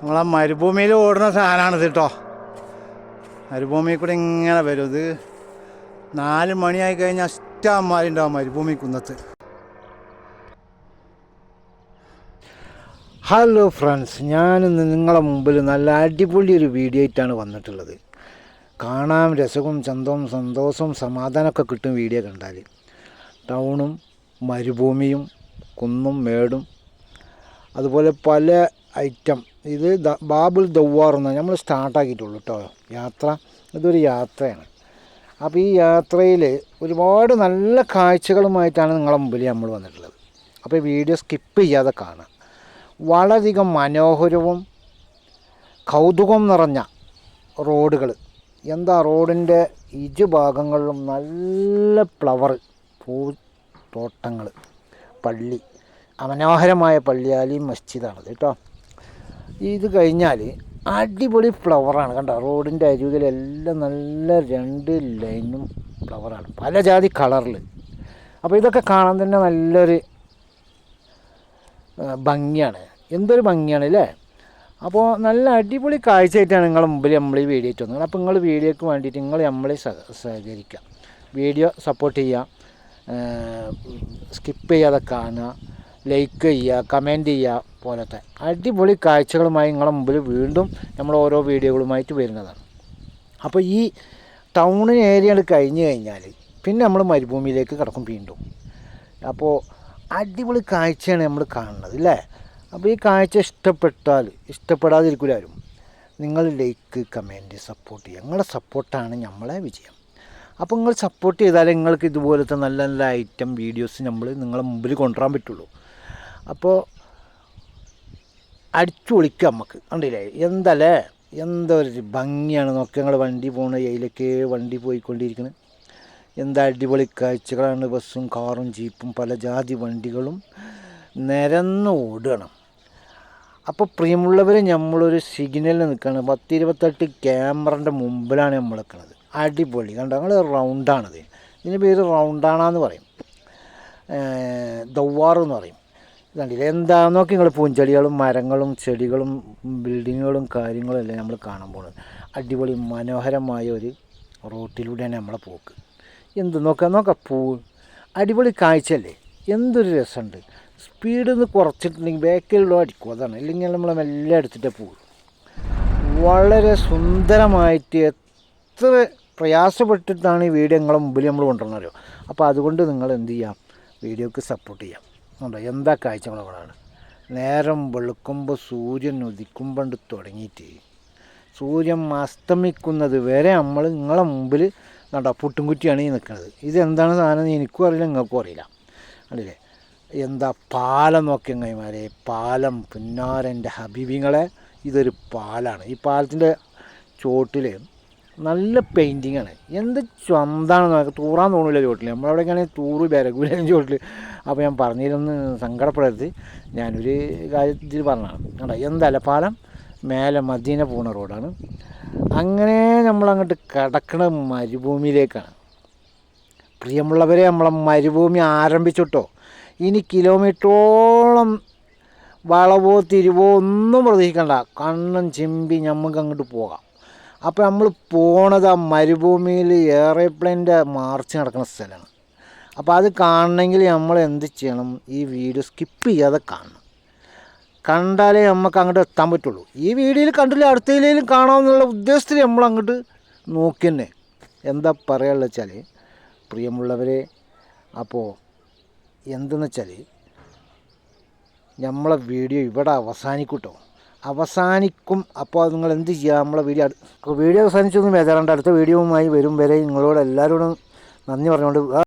നമ്മളെ മരുഭൂമിയിൽ ഓടുന്ന സാധനമാണിത് കേട്ടോ മരുഭൂമിയിൽ കൂടെ ഇങ്ങനെ വരും. ഇത് നാല് മണിയായി കഴിഞ്ഞാൽ ഇഷ്ടംമാരുണ്ടാവും മരുഭൂമി കുന്നത്ത്. ഹലോ ഫ്രണ്ട്സ് ഞാനിന്ന് നിങ്ങളെ മുമ്പിൽ നല്ല അടിപൊളി ഒരു വീഡിയോ ആയിട്ടാണ് വന്നിട്ടുള്ളത്. കാണാൻ രസവും ചന്തവും സന്തോഷവും സമാധാനമൊക്കെ കിട്ടും വീഡിയോ കണ്ടാൽ. ടൗണും മരുഭൂമിയും കുന്നും മേടും അതുപോലെ പല ഐറ്റം ഇത് ബാബുൽ ദവ്വാർ എന്നാണ് നമ്മൾ സ്റ്റാർട്ടാക്കിയിട്ടുള്ളൂ കേട്ടോ യാത്ര ഇതൊരു യാത്രയാണ്. അപ്പോൾ ഈ യാത്രയിൽ ഒരുപാട് നല്ല കാഴ്ചകളുമായിട്ടാണ് നിങ്ങളുടെ മുമ്പിൽ നമ്മൾ വന്നിട്ടുള്ളത്. അപ്പോൾ വീഡിയോ സ്കിപ്പ് ചെയ്യാതെ കാണാം വളരെയധികം മനോഹരവും കൗതുകം നിറഞ്ഞ റോഡുകൾ എന്താ റോഡിന്റെ ഇരുഭാഗങ്ങളിലും നല്ല ഫ്ലവർ പൂ തോട്ടങ്ങൾ പള്ളി മനോഹരമായ പള്ളിയാലി മസ്ജിദാണത് കേട്ടോ ഇത് കഴിഞ്ഞാൽ അടിപൊളി ഫ്ലവറാണ് കണ്ടോ? റോഡിന്റെ അരികിലെല്ലാം നല്ല രണ്ട് ലൈനും ഫ്ലവറാണ് പല ജാതി കളറിൽ അപ്പോൾ ഇതൊക്കെ കാണാൻ തന്നെ നല്ലൊരു ഭംഗിയാണ്. എന്തൊരു ഭംഗിയാണ് അല്ലേ? അപ്പോൾ നല്ല അടിപൊളി കാഴ്ചയായിട്ടാണ് നിങ്ങളുടെ മുമ്പിൽ നമ്മൾ ഈ വീഡിയോ ഇട്ട് വന്നത്. അപ്പോൾ നിങ്ങൾ വീഡിയോക്ക് വേണ്ടിയിട്ട് നിങ്ങൾ നമ്മളെ സഹ സഹകരിക്കുക. വീഡിയോ സപ്പോർട്ട് ചെയ്യുക. സ്കിപ്പ് ചെയ്യാതെ കാണുക. ലൈക്ക് ചെയ്യുക കമന്റ് ചെയ്യുക പോലത്തെ അടിപൊളി കാഴ്ചകളുമായി നിങ്ങളുടെ മുമ്പിൽ വീണ്ടും നമ്മൾ ഓരോ വീഡിയോകളുമായിട്ട് വരുന്നതാണ്. അപ്പോൾ ഈ ടൗണിന് ഏരിയകൾ കഴിഞ്ഞ് കഴിഞ്ഞാൽ പിന്നെ നമ്മൾ മരുഭൂമിയിലേക്ക് കിടക്കും വീണ്ടും. അപ്പോൾ അടിപൊളി കാഴ്ചയാണ് നമ്മൾ കാണുന്നത് അല്ലേ? അപ്പോൾ ഈ കാഴ്ച ഇഷ്ടപ്പെട്ടാൽ ഇഷ്ടപ്പെടാതിരിക്കില്ല ആരും. നിങ്ങൾ ലൈക്ക് കമന്റ് സപ്പോർട്ട് ചെയ്യുക. നിങ്ങളുടെ സപ്പോർട്ടാണ് നമ്മളെ വിജയം. അപ്പോൾ നിങ്ങൾ സപ്പോർട്ട് ചെയ്താലേ നിങ്ങൾക്ക് ഇതുപോലത്തെ നല്ല നല്ല ഐറ്റം വീഡിയോസ് നമ്മൾ നിങ്ങളുടെ മുമ്പിൽ കൊണ്ടുവരാൻ പറ്റുള്ളൂ. അപ്പോൾ അടിച്ചു പൊളിക്കാം നമുക്ക് കണ്ടില്ലേ? എന്തല്ലേ? എന്തൊരു ഭംഗിയാണ്. നോക്കി ഞങ്ങൾ വണ്ടി പോണ അതിലേക്ക് വണ്ടി പോയിക്കൊണ്ടിരിക്കുന്നത് എന്താ അടിപൊളി കാഴ്ചകളാണ്. ബസ്സും കാറും ജീപ്പും പല ജാതി വണ്ടികളും നിരന്ന് ഓടുകയാണ്. അപ്പോൾ പ്രിയമുള്ളവർ നമ്മളൊരു സിഗ്നലിൽ നിൽക്കുകയാണ് പത്ത് ഇരുപത്തെട്ട് ക്യാമറന്റെ മുമ്പിലാണ് നമ്മൾ നിൽക്കുന്നത് അടിപൊളി. കണ്ടോ? ഞങ്ങൾ റൗണ്ടാണത്. ഇതിന് പേര് റൗണ്ടാണെന്ന് പറയും. ദവ്വാറെന്ന് എന്ന് പറയും. കണ്ടില്ല? എന്താ നോക്കി നിങ്ങൾ പൂഞ്ചെടികളും മരങ്ങളും ചെടികളും ബിൽഡിങ്ങുകളും കാര്യങ്ങളും എല്ലാം നമ്മൾ കാണാൻ പോകുന്നത് അടിപൊളി മനോഹരമായ ഒരു റോട്ടിലൂടെയാണ് നമ്മളെ പോക്ക്. എന്ത് നോക്കാം? നോക്കാം പൂ. അടിപൊളി കാഴ്ചയല്ലേ? എന്തൊരു രസമുണ്ട്. സ്പീഡ് ഒന്ന് കുറച്ചിട്ടുണ്ടെങ്കിൽ ബാക്കിലുള്ള അടിക്കും. അതാണ്. ഇല്ലെങ്കിൽ നമ്മൾ മെല്ലെ എടുത്തിട്ടേ പോകും വളരെ സുന്ദരമായിട്ട് എത്ര പ്രയാസപ്പെട്ടിട്ടാണ് ഈ വീഡിയോ നിങ്ങളെ മുമ്പിൽ നമ്മൾ കൊണ്ടുവന്നറിയോ അപ്പോൾ അതുകൊണ്ട് നിങ്ങൾ എന്ത് ചെയ്യാം? വീഡിയോക്ക് സപ്പോർട്ട് ചെയ്യാം. ഉണ്ടോ? എന്താ കാഴ്ചകളാണ് നേരം വെളുക്കുമ്പോൾ സൂര്യൻ ഉദിക്കുമ്പണ്ട് തുടങ്ങിയിട്ട് സൂര്യൻ അസ്തമിക്കുന്നത് വരെ നമ്മൾ നിങ്ങളെ മുമ്പിൽ കണ്ടോ പുട്ടുംകുറ്റിയാണ് ഈ നിൽക്കുന്നത് ഇതെന്താണ് സാധനം എനിക്കും അറിയില്ല നിങ്ങൾക്കും അറിയില്ല. കണ്ടില്ലേ? എന്താ പാലം നോക്കിയ കൈമാരെ? പാലം പുന്നാരന്റെ ഹബീബിങ്ങളെ ഇതൊരു പാലാണ്. ഈ പാലത്തിന്റെ ചോട്ടിൽ നല്ല പെയിന്റിങ് ആണ്. എന്ത് ചന്താണെന്ന് നമുക്ക് തൂറാൻ തോന്നില്ല ചോട്ടിൽ നമ്മളവിടെയൊക്കെയാണെങ്കിൽ തൂറ് ബരകൂല ചോട്ടിൽ അപ്പോൾ ഞാൻ പറഞ്ഞിരുന്ന് സങ്കടപ്പെടരുത്. ഞാനൊരു കാര്യത്തിൽ പറഞ്ഞതാണ്. കണ്ടോ എന്തല്ല പാലം മേലെ മദീന പോണ റോഡാണ്. അങ്ങനെ നമ്മളങ്ങോട്ട് കിടക്കണ മരുഭൂമിയിലേക്കാണ്. പ്രിയമുള്ളവരെ നമ്മളെ മരുഭൂമി ആരംഭിച്ചിട്ടോ? ഇനി കിലോമീറ്ററോളം വളവോ തിരിവോ ഒന്നും പ്രതീക്ഷിക്കണ്ട. കണ്ണും ചിമ്പി നമുക്ക് അങ്ങോട്ട് പോകാം. അപ്പോൾ നമ്മൾ പോണത് ആ മരുഭൂമിയിൽ എയറോപ്ലെയിന്റെ മാർച്ച് നടക്കുന്ന സ്ഥലമാണ് അപ്പോൾ അത് കാണണമെങ്കിൽ നമ്മൾ എന്ത് ചെയ്യണം? ഈ വീഡിയോ സ്കിപ്പ് ചെയ്യാതെ കാണണം. കണ്ടാലേ നമുക്ക് അങ്ങോട്ട് എത്താൻ പറ്റുള്ളൂ. ഈ വീഡിയോയിൽ കണ്ടില്ല? അടുത്തയിലും കാണാമെന്നുള്ള ഉദ്ദേശത്തിൽ നമ്മൾ അങ്ങോട്ട് നോക്കി തന്നെ എന്താ പറയാനുള്ള വെച്ചാൽ പ്രിയമുള്ളവരെ അപ്പോൾ എന്തെന്ന് വെച്ചാൽ നമ്മളെ വീഡിയോ ഇവിടെ അവസാനിക്കും കേട്ടോ അവസാനിക്കും. അപ്പോൾ നിങ്ങൾ എന്ത് ചെയ്യുക? നമ്മളെ വീഡിയോ വീഡിയോ അവസാനിച്ചൊന്നും ബേജാറുണ്ട് അടുത്ത വീഡിയോവുമായി വരും വരെ നിങ്ങളോട് എല്ലാവരോടും നന്ദി പറഞ്ഞുകൊണ്ട്